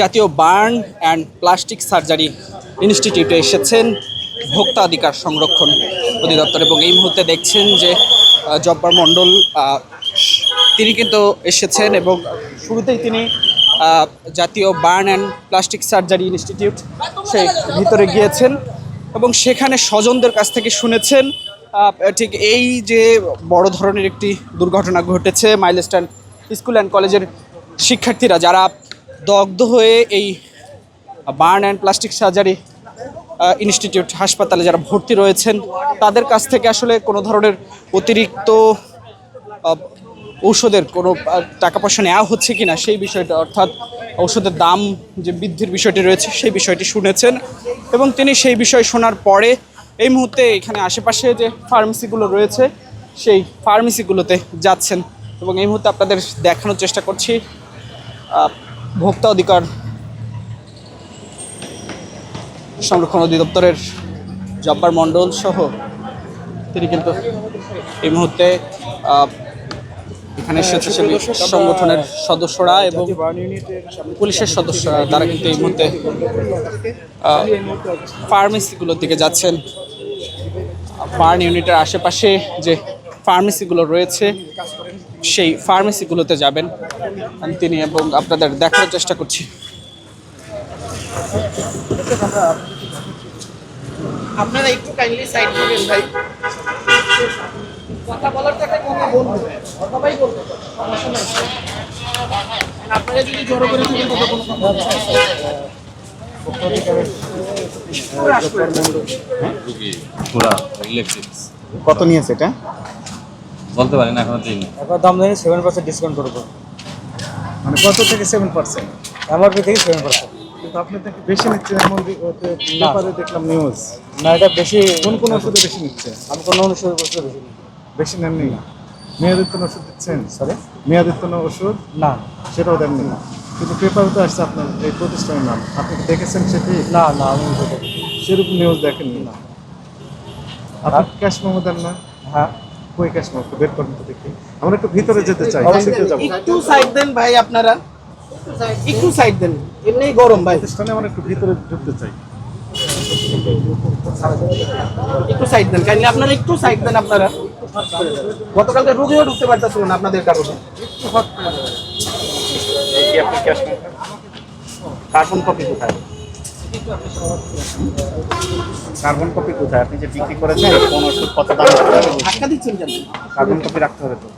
জাতীয় burn and plastic surgery ইনস্টিটিউটে এসেছেন ভোক্তা অধিকার সংরক্ষণ অধিদপ্তর এবং এই মুহূর্তে দেখছেন যে জব্বার মণ্ডল তিনি কিন্তু এসেছেন এবং শুরুতেই তিনি জাতীয় burn and plastic surgery institute সে ভিতরে গিয়েছেন এবং সেখানে স্বজনদের কাছ থেকে শুনেছেন ঠিক এই যে বড় ধরনের একটি দুর্ঘটনা ঘটেছে, মাইলস্টান স্কুল অ্যান্ড কলেজের শিক্ষার্থীরা যারা দগ্ধ হয়ে এই burn and plastic surgery institute হাসপাতালে যারা ভর্তি রয়েছেন, তাদের কাছ থেকে আসলে কোনো ধরনের অতিরিক্ত ঔষধের কোনো টাকা পয়সা নেওয়া হচ্ছে কি না সেই বিষয়টা, অর্থাৎ ঔষধের দাম যে বৃদ্ধির বিষয়টি রয়েছে সেই বিষয়টি শুনেছেন এবং তিনি সেই বিষয় শোনার পরে এই মুহূর্তে এখানে আশেপাশে যে ফার্মেসিগুলো রয়েছে, সেই ফার্মেসিগুলোতে যাচ্ছেন এবং এই মুহূর্তে আপনাদের দেখানোর চেষ্টা করছি। ভোক্তা অধিকার সংরক্ষণ অধিদপ্তরের জব্বার মণ্ডল সহ তিনি কিন্তু এই মুহূর্তে এখানে স্বেচ্ছাসেবী সংগঠনের সদস্যরা এবং পুলিশের সদস্যরা, তারা কিন্তু এই মুহূর্তে ফার্মেসিগুলোর দিকে যাচ্ছেন। বার্ন ইউনিটের আশেপাশে যে ফার্মেসিগুলো রয়েছে সেই ফার্মেসিগুলোতে যাবেন। তিনি এবং আপনাদের দেখার চেষ্টা করছি। আপনারা একটু কাইন্ডলি সাইড করবেন ভাই। কথা বলার থাকলে কথা বলব সবাই বলব সমস্যা নাই। আপনারা যদি জড়ো করে থাকেন তবে কোনো কথা হবে না। রুগী পুরা ইলেকট্রিক কত নিয়েছে এটা? বলতে পারি না এখনও দিইনি। এখন দাম জানি সেভেন পার্সেন্ট ডিসকাউন্ট করব। মানে কত থেকে সেভেন পার্সেন্ট এমআরপি থেকে সেভেন পার্সেন্ট কিন্তু আপনি দেখি বেশি নিচ্ছেন এমন পেপারে দেখলাম নিউজ না এটা বেশি কোন কোন ওষুধে বেশি নিচ্ছে? আমি কোনো করতে বেশি না। বেশি নেননি মেয়াদিত্তন ওষুধ দিচ্ছেন? সরি মেয়াদিত্তন ওষুধ? না। সেটাও দেননি কিন্তু পেপারে তো আসছে আপনার এই প্রতিষ্ঠানের নাম। আপনি দেখেছেন সেটি? না না আমি সেরকম নিউজ দেখেননি না। আপনি ক্যাশ মেমো দেন না? হ্যাঁ। কই একটু বের করুন তো দেখি। আমরা একটু ভিতরে যেতে চাই। যাব। একটু সাইড দেন ভাই আপনারা। একটু সাইড দেন। এমনি গরম ভাই। প্রতিষ্ঠানে আমরা একটু ভিতরে ঢুকতে চাই। একটু সাইড দেন। কাইন্ডলি আপনারা একটু সাইড দেন আপনারা। গতকালকে রুগীও ঢুকতে পারতেছিল না আপনাদের কারণে। কার্বন কপি কোথায়? কার্বন কপি কোথায়? আপনি যে বিক্রি করেছেন কোন ওষুধ কত দাম ধাক্কা দিচ্ছেন কেন? কার্বন কপি রাখতে হবে তো।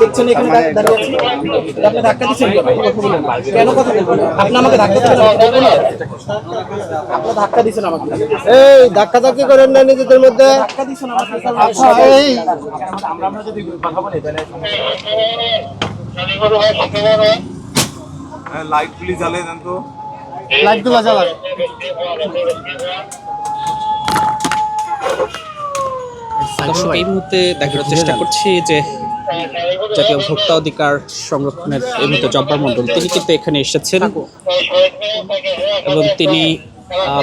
দেখছেন এখানে দাঁড়িয়ে আছি। আপনি ধাক্কা দিচ্ছেন কেন? কথা বলুন। কেন কথা বলবেন আপনি আমাকে ধাক্কা দিচ্ছেন? আমি বলব না আপনি ধাক্কা দিচ্ছেন আমাকে। এই ধাক্কা ধাক্কি করেন না নিজেদের মধ্যে। ধাক্কা দিচ্ছেন আমাকে। আচ্ছা এই। আমরা আমরা যদি কথা বলি তাহলে লাইটগুলি জ্বালিয়ে দেন তো। লাইটগুলো জ্বালান দর্শক এই মুহূর্তে দেখানোর চেষ্টা করছি যে জাতীয় ভোক্তা অধিকার সংরক্ষণের এই মুহূর্তে জব্বার মণ্ডল। তিনি কিন্তু এখানে এসেছেন এবং তিনি আহ,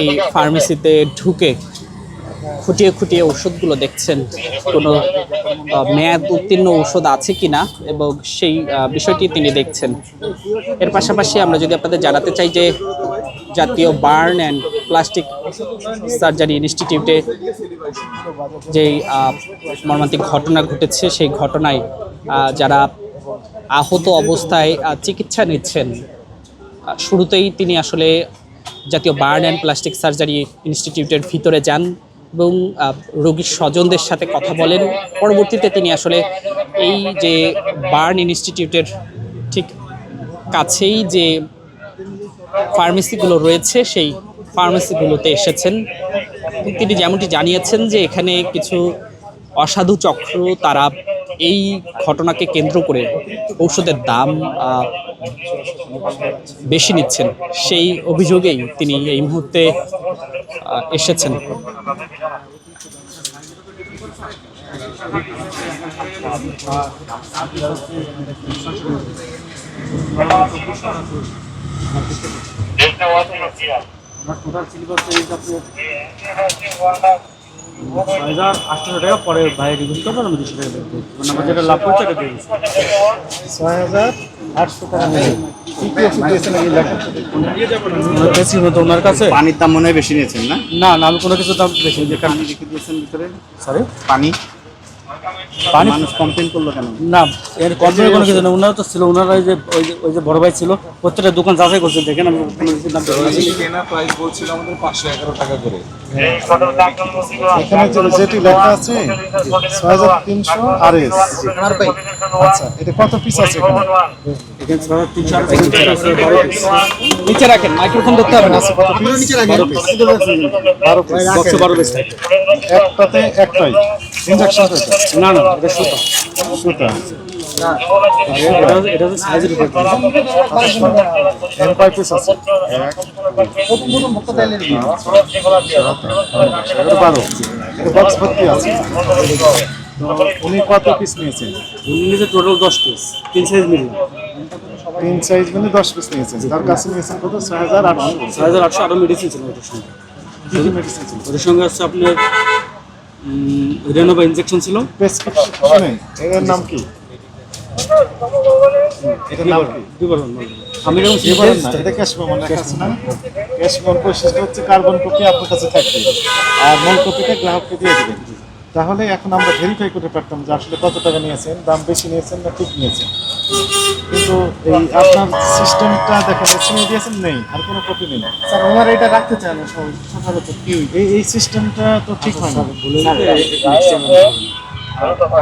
এই ফার্মেসিতে ঢুকে খুঁটিয়ে খুঁটিয়ে ওষুধগুলো দেখছেন। কোনো মেয়াদ উত্তীর্ণ ঔষধ আছে কিনা এবং সেই বিষয়টি তিনি দেখছেন। এর পাশাপাশি আমরা যদি আপনাদের জানাতে চাই যে জাতীয় বার্ন অ্যান্ড প্লাস্টিক সার্জারি ইনস্টিটিউটে যেই মর্মান্তিক ঘটনা ঘটেছে, সেই ঘটনায় যারা আহত অবস্থায় চিকিৎসা নিচ্ছেন শুরুতেই তিনি আসলে জাতীয় বার্ন অ্যান্ড প্লাস্টিক সার্জারি ইনস্টিটিউটের ভিতরে যান। এবং রোগীর স্বজনদের সাথে কথা বলেন। পরবর্তীতে তিনি আসলে এই যে বার্ন ইনস্টিটিউটের ঠিক কাছেই যে ফার্মেসিগুলো রয়েছে, সেই ফার্মেসিগুলোতে এসেছেন। তিনি যেমনটি জানিয়েছেন যে এখানে কিছু অসাধু চক্র, তারা এই ঘটনাকে কেন্দ্র করে ঔষধের দাম বেশি নিচ্ছেন। সেই অভিযোগেই তিনি এই মুহূর্তে এসেছেন। ছয় হাজার আটশো টাকা পরে বাইরে রিভিউ করবেন আমি দুশো টাকা দেবো মানে যেটা লাভ করছে। ছয় হাজার ওনার বেশি হতো ওনার কাছে? পানির দাম মনে হয় বেশি নিয়েছেন না? না না আমি কোনো কিছু দাম বেশি দিই পানি রেখে দিয়েছেন ভিতরে? সরি পানি? পানি? মানুষ কমপ্লেন করল কেন? না এর কোম্পানি কোনো কিছু না ওনারা তো ছিল ওনারা যে ওই যে ওই যে বড় ভাই ছিল প্রত্যেকটা দোকান যাচাই করছে দেখেন আমি কোনো কিছু দাম কেনা প্রাইস বলছিল আমাদের পাঁচশো এগারো টাকা করে। এখানে যেটি লেখা আছে ছয় হাজার তিনশো আর এস আচ্ছা এটা কত পিস আছে। নিচে রাখেন মাইক্রোফোন ধরতে হবে না। বারো পিস বারো বারো পিস একটাতে একটাই। ইঞ্জেকশন না না এটা সুতা। সুতা এটা হচ্ছে সাইজের উপর এর পিস আছে এটা বারো এটা বক্স ভর্তি আছে উনি কত পিস নিয়েছেন উনি নিজে টোটাল দশ পিস তিন সাইজ মিলিয়ে তিন সাইজ মানে দশ পিস নিয়েছেন তার কাছে নিয়েছেন কত ছয় হাজার আটশো ছয় হাজার আটশো আরও মেডিসিন ছিল ওটার সঙ্গে কি মেডিসিন ছিল ওটার সঙ্গে হচ্ছে আপনার রেনোভা ইনজেকশন ছিল প্রেসক্রিপশন এর নাম কি? এটার নাম কি? কি বলবেন বলবেন। আমি যখন কি বলেন না এটা ক্যাশ মেমো লেখা আছে না ক্যাশ মেমোর বৈশিষ্ট্য হচ্ছে কার্বন কপি আপনার কাছে থাকবে আর মূল কপিটা গ্রাহককে দিয়ে দেবেন। তাহলে এখন আমরা ভেরিফাই করতে পারতাম যে আসলে কত টাকা নিয়েছেন দাম বেশি নিয়েছেন না ঠিক নিয়েছেন। কিন্তু এই আপনার সিস্টেমটা দেখেন এসএমএ দিয়েছেন নেই। আর কোনো কপি নেই। স্যার ওনারা এটা রাখতে চায় না সচরাচর কি এই এই সিস্টেমটা তো ঠিক হয় না।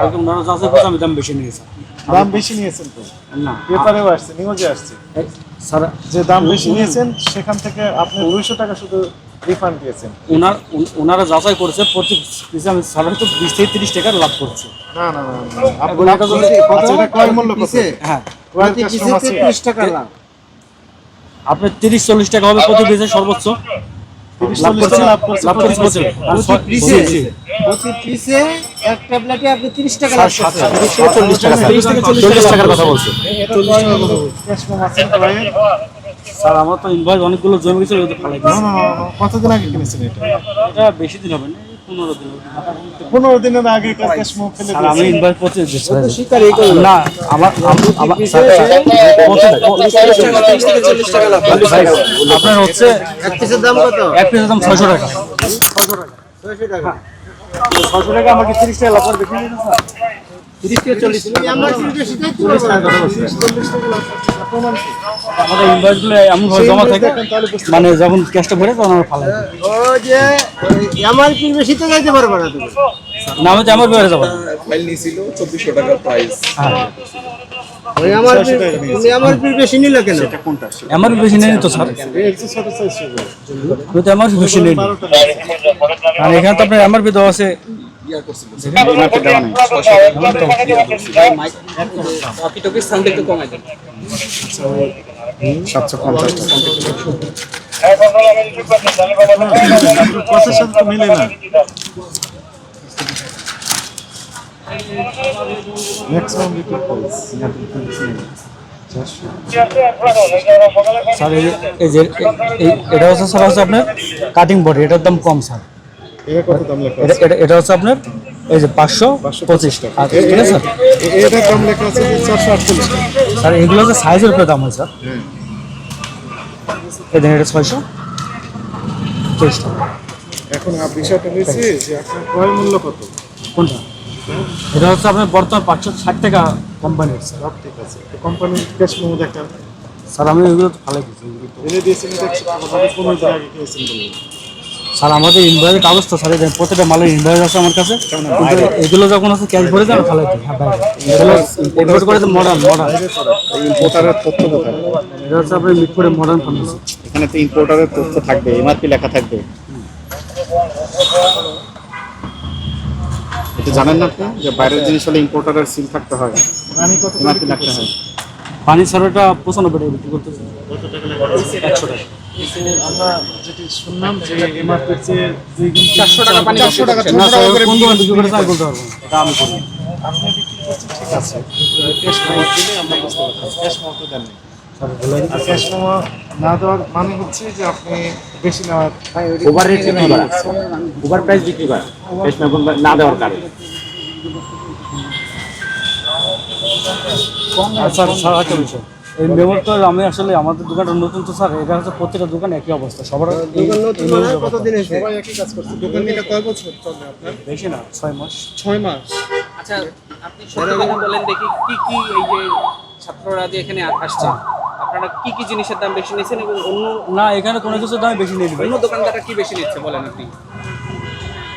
একদম ওনারা যাচাই করছে আমি দাম বেশি নিয়েছি। দাম বেশি নিয়েছেন তো? না। পেপারেও আসছে নিউজে আসছে। স্যার যে দাম বেশি নিয়েছেন সেখান থেকে আপনি দুইশো টাকা শুধু রিফান্ড দিয়েছেন। ওনার ওনারা যাচাই করেছে প্রতি পিসে আমি সাধারণত বিশ থেকে তিরিশ টাকার লাভ করছি। না না না না। আপনি লাভ আচ্ছা, ক্রয় মূল্য হ্যাঁ। ত্রিশ টাকা লাভ। আপনার তিরিশ চল্লিশ টাকা হবে প্রতি পিসে সর্বোচ্চ। এক ট্যাবলেটে আপনি তিরিশ টাকা চল্লিশ টাকা চল্লিশ টাকার কথা বলছে। স্যার আমার তো ইনভয়েস অনেকগুলো জমি কতদিন আগে কিনেছেন এটা বেশি দিন হবে না। পনেরো দিনের আগে আমি দিয়েছেন করতে। না আমার আপনার হচ্ছে এক পিসের দাম কত? এক পিসের দাম ছয়শো টাকা। ছয়শো টাকা। ছয়শো টাকা। আমাকে তিরিশ টাকা লাভ করে দেখে আমার আমাদের এমন ভাবে জমা থাকে মানে যখন ক্যাশটা ভরে তখন আমরা ফালাই। ও যে এমআরপির বেশি তো যাইতে পারবে না তুমি? না হচ্ছে আমার বেড়ে যাব ফাইল নিয়েছিল চব্বিশশো টাকার প্রাইস তুমি এমআরপির বেশি নিলে কেন? আমার বেশি নেই তো স্যার। আমার বেশি নেই এখানে তো আপনার আমার বি দেওয়া আছে বাকি টপিক সাউন্ড একটু কমাই দেন সাতশো পঞ্চাশ টাকা কথার সাথে তো মিলে না ম্যাক্সিমাম রিপিট প্রাইস স্যার এই যে- এই যে এই- এটা হচ্ছে স্যার হচ্ছে আপনার কাটিং বডি এটার দাম কম স্যার। এটা হচ্ছে আপনার এই যে পাঁচশো পঁচিশ টাকা। আর ঠিক আছে? স্যার এটার দাম লেখা আছে চারশো আটচল্লিশ টাকা। স্যার এগুলো হচ্ছে সাইজের উপরে দাম হয়। স্যার এই এটা ছয়শো তেইশ টাকা। এখন বিষয়টা হয়েছে যে আপনার ক্রয় মূল্য কত? কোনটা? এটা হচ্ছে আপনার বর্তমান পাঁচশো ষাট টাকা কোম্পানির। স্যার ঠিক আছে। কোম্পানির ক্যাশ মেমো দেখা স্যার আমি এগুলো তো দিচ্ছি এগুলো এনে দিয়েছেন আগে বললেন স্যার আমাদের ইনভয়েসের কাগজ তো স্যার প্রত্যেকটা মালের ইনভয়েস আছে আমার কাছে। কিন্তু এগুলো যখন আছে ক্যাশ ভরে যাবে হ্যাঁ এগুলো ইম্পোর্ট করে তো মডার্ন মডার্ন ইম্পোর্টারের তথ্য কোথায়? এটা হচ্ছে আপনার মিটপুরে মডার্ন ফার্মেসি এখানে তো ইম্পোর্টারের তথ্য থাকবে এমআরপি লেখা থাকবে। এটা জানেন না আপনি? যে বাইরের জিনিস হলে ইম্পোর্টারের সিল থাকতে হয়। কত এমআরপি লাগতে হয়। পানি ওটা পঁচানব্বই টাকা বিক্রি করতেছে। একশো টাকা। কিন্তু আমরা যেটি শুনলাম যে এমআরপির চেয়ে চারশো টাকা পানি চারশো টাকা বিক্রি করে আপনি বিক্রি করছেন ঠিক আছে। ক্যাশ মেমো দিলে আমরা বুঝতে পারতাম ক্যাশ মেমো তো দেননি স্যার বলে আর ক্যাশ মেমো না দেওয়ার মানে হচ্ছে যে আপনি বেশি নেওয়ার ওভার রেট বিক্রি করা। ওভার প্রাইস বিক্রি করা। না দেওয়ার কারণে। আর স্যার বিষয় এই মেমোর তো আমি আসলে আমাদের দোকানটা নতুন তো স্যার এটা হচ্ছে প্রত্যেকটা দোকান একই অবস্থা সবার দোকান নতুন মানে কতদিন হয়েছে? সবাই একই কাজ করছে। দোকান এটা কয় বছর চলে আপনার? বেশি না ছয় মাস। ছয় মাস। আচ্ছা আপনি সত্যি কথা বলেন দেখি কি কি এই যে ছাত্ররা যে এখানে আসছে আপনারা কি কি জিনিসের দাম বেশি নিচ্ছেন এবং অন্য না এখানে কোনো কিছুর দামে বেশি নেই। ভাই অন্য দোকানদাররা কি বেশি নিচ্ছে বলেন আপনি?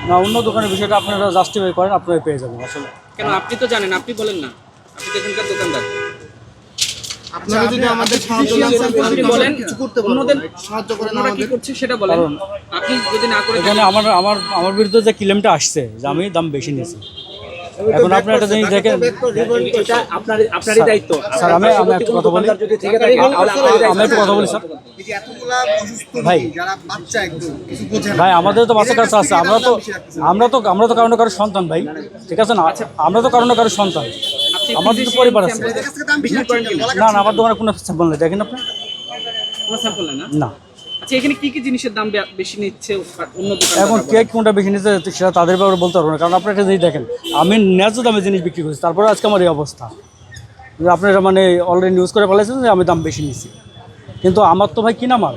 না অন্য দোকানের বিষয়টা আপনারা জাস্টিফাই করেন আপনারা পেয়ে যাবেন। আসলে কেন আপনি তো জানেন আপনি বলেন না। আপনি তো এখানকার দোকানদার। আপনারা যদি আমাদের সাহায্য না করেন, আপনি বলেন কিছু করতে পারব অন্যদের সাহায্য করেন আমরা কি করছি সেটা বলেন। আপনি যদি না করেন এখানে আমার আমার আমার বিরুদ্ধে যে ক্লেমটা আসছে যে আমি দাম বেশি নিয়েছি এখন আপনি একটা জিনিস দেখেন। এটা আপনার আপনারই দায়িত্ব। স্যার আমি আমি একটা কথা বলি। আমি একটা কথা বলি স্যার। ভাই। ভাই আমাদের তো বাচ্চা কাছে আছে। আমরা তো আমরা তো আমরা তো কারণে কারও সন্তান ভাই। ঠিক আছে না? আমরা তো কারণে কারও সন্তান। আমাদের তো পরিবার আছে। না না আমার দোকানে কোনো স্যাম্পল নেই। দেখেন আপনি। না। আচ্ছা এখানে কি কি জিনিসের দাম বেশি নিচ্ছে অন্য এখন দোকান কে কোনটা বেশি নিতে সেটা তাদের ব্যাপারে বলতে পারব না কারণ আপনি একটা জিনিস দেখেন আমি ন্যায্য দামে জিনিস বিক্রি করছি তারপরে আজকে আমার এই অবস্থা। যে আপনারা মানে অলরেডি নিউজ করে ফেলেছেন যে আমি দাম বেশি নিচ্ছি কিন্তু আমার তো ভাই কিনা মাল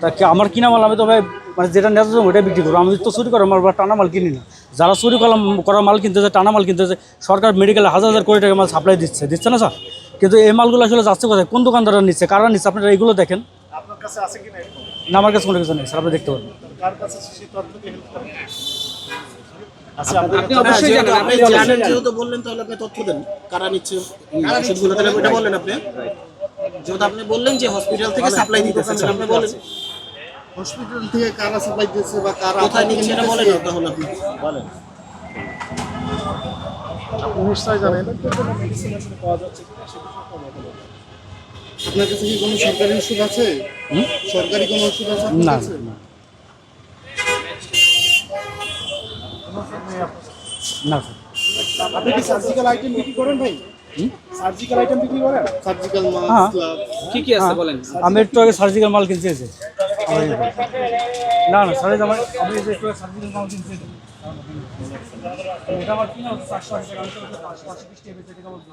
তা আমার কিনা মাল আমি তো ভাই মানে যেটা ন্যায্য দাম ওটাই বিক্রি করব। আমি তো চুরি করা মাল বা টানা মাল কিনি না যারা চুরি করা করা মাল কিনতে কিনতেছে টানা মাল কিনতেছে সরকার মেডিকেলে হাজার হাজার কোটি টাকা মাল সাপ্লাই দিচ্ছে দিচ্ছে না স্যার কিন্তু এই মালগুলো আসলে যাচ্ছে কোথায়? কোন দোকানদাররা নিচ্ছে? কারা নিচ্ছে? আপনারা এগুলো দেখেন। আপনার কাছে আছে কিনা এরকম? না আমার কাছে কোনো কিছু নেই স্যার আপনি দেখতে পারবেন কার কাছে হেল্প করেন আচ্ছা আপনি অবশ্যই জানেন আপনি আপনি জানেন জানেন যেহেতু বললেন তাহলে আপনি তথ্য দেন। কারা নিচ্ছে ওষুধগুলো? তাহলে এটা বললেন আপনি। যেহেতু আপনি বললেন যে হসপিটাল থেকে সাপ্লাই আপনি বলেন। হসপিটাল থেকে কারা সাপ্লাই দিচ্ছে বা কারা কোথায় নিচ্ছে এটা বলেন না তাহলে আপনি। বলেন। আপনি নিশ্চয় জানেন। আপনার কাছে কি কোনো সরকারি ওষুধ আছে? সরকারি কোনো ওষুধ আছে না? না না স্যার আপনি কি সার্জিক্যাল আইটেম বিক্রি করেন ভাই? সার্জিক্যাল আইটেম বিক্রি করেন? সার্জিক্যাল হ্যাঁ। কি কি আছে বলেন? আমি একটু আগে সার্জিক্যাল মাল কিনতে এসে না না সারে আমার আমি একটু সার্জিক্যাল মাল কিনতে এসে এটা আমার কিনা চারশো আশি টাকা। আমি আশি টাকা বেচে টাকা। বলছি